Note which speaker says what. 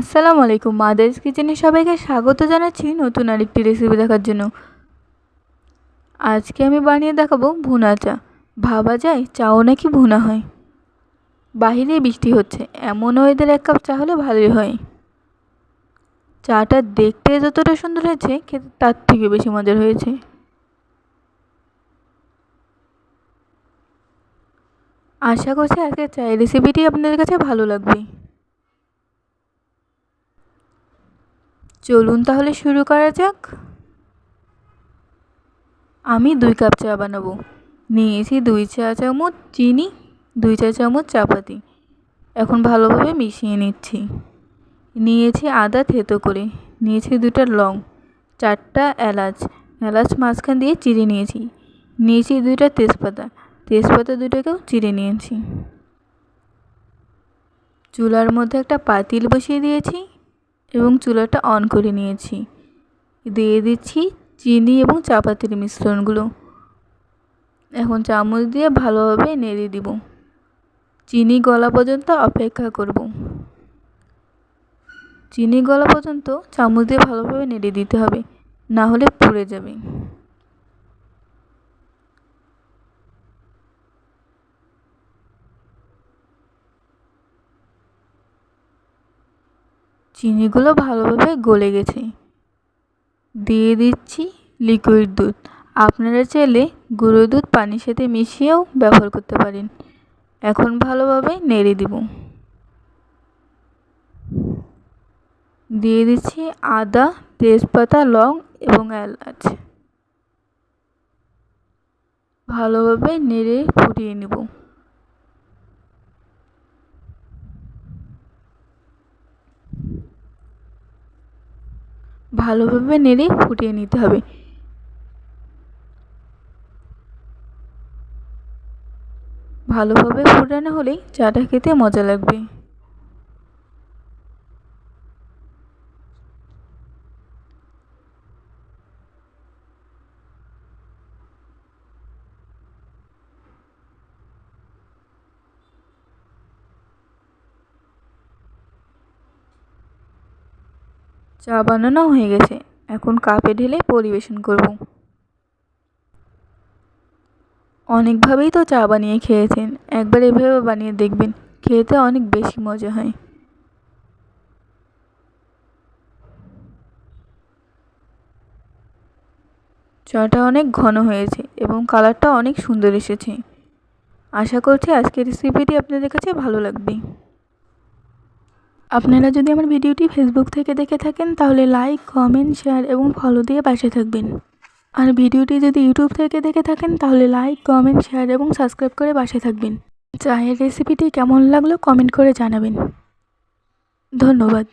Speaker 1: আসসালামু আলাইকুম মাদার্স কিচেনে সবাইকে স্বাগত জানাচ্ছি নতুন আরেকটি রেসিপি দেখার জন্য। আজকে আমি বানিয়ে দেখাবো ভুনা চা। ভাবা যায় চাও নাকি ভুনা হয়? বাহিরে বৃষ্টি হচ্ছে, এমন ওয়েদার এক কাপ চা হলে ভালোই হয়। চাটা দেখতে যতটা সুন্দর হয়েছে, খেতে তার থেকে বেশি মজার হয়েছে। আশা করছি আজকে চায়ের রেসিপিটি আপনাদের কাছে ভালো লাগবে। চলুন তাহলে শুরু করা যাক। আমি দুই কাপ চা বানাবো। নিয়েছি দুই চা চামচ চিনি, দুই চা চামচ চাপাতি। এখন ভালোভাবে মিশিয়ে নিচ্ছি। নিয়েছি আদা থেতো করে। নিয়েছি দুটা লং, চারটা এলাচ। এলাচ মাঝখান দিয়ে চিড়ে নিয়েছি। নিয়েছি দুইটা তেজপাতা। তেজপাতা দুটোকেও চিড়ে নিয়েছি। চুলার মধ্যে একটা পাতিল বসিয়ে দিয়েছি। এবং চুলাটা অন করে নিয়েছি। দিয়ে দিচ্ছি চিনি এবং চাপাতির মিশ্রণগুলো। এখন চামচ দিয়ে ভালোভাবে নেড়ে দিব। চিনি গলা পর্যন্ত অপেক্ষা করব। চিনি গলা পর্যন্ত চামচ দিয়ে ভালোভাবে নেড়ে দিতে হবে, না হলে পুড়ে যাবে। চিনিগুলো ভালোভাবে গলে গেছে। দিয়ে দিচ্ছি লিকুইড দুধ। আপনারা চাইলে গুঁড়ো দুধ পানির সাথে মিশিয়েও ব্যবহার করতে পারেন। এখন ভালোভাবে নেড়ে দিব। দিয়ে দিচ্ছি আদা, তেজপাতা, লং এবং এলাচ। ভালোভাবে নেড়ে ফুটিয়ে নেব। ভালোভাবে নেড়ে ফুটিয়ে নিতে হবে। ভালোভাবে ফুটানো হলেই চাটা খেতে মজা লাগবে। চা বানানো হয়ে গেছে। এখন কাপে ঢেলে পরিবেশন করব। অনেকভাবেই তো চা বানিয়ে খেয়েছেন। একবার এভাবে বানিয়ে দেখবেন, খেতে অনেক বেশি মজা হয়। চাটা অনেক ঘন হয়েছে এবং কালারটা অনেক সুন্দর এসেছে। আশা করছি আজকের রেসিপিটি আপনাদের কাছে ভালো লাগবে। আপনারা যদি আমার ভিডিওটি ফেসবুক থেকে দেখে থাকেন, তাহলে লাইক কমেন্ট শেয়ার এবং ফলো দিয়ে পাশে থাকবেন। আর ভিডিওটি যদি ইউটিউব থেকে দেখে থাকেন, তাহলে লাইক কমেন্ট শেয়ার এবং সাবস্ক্রাইব করে পাশে থাকবেন। চায়ের রেসিপিটি কেমন লাগল কমেন্ট করে জানাবেন। ধন্যবাদ।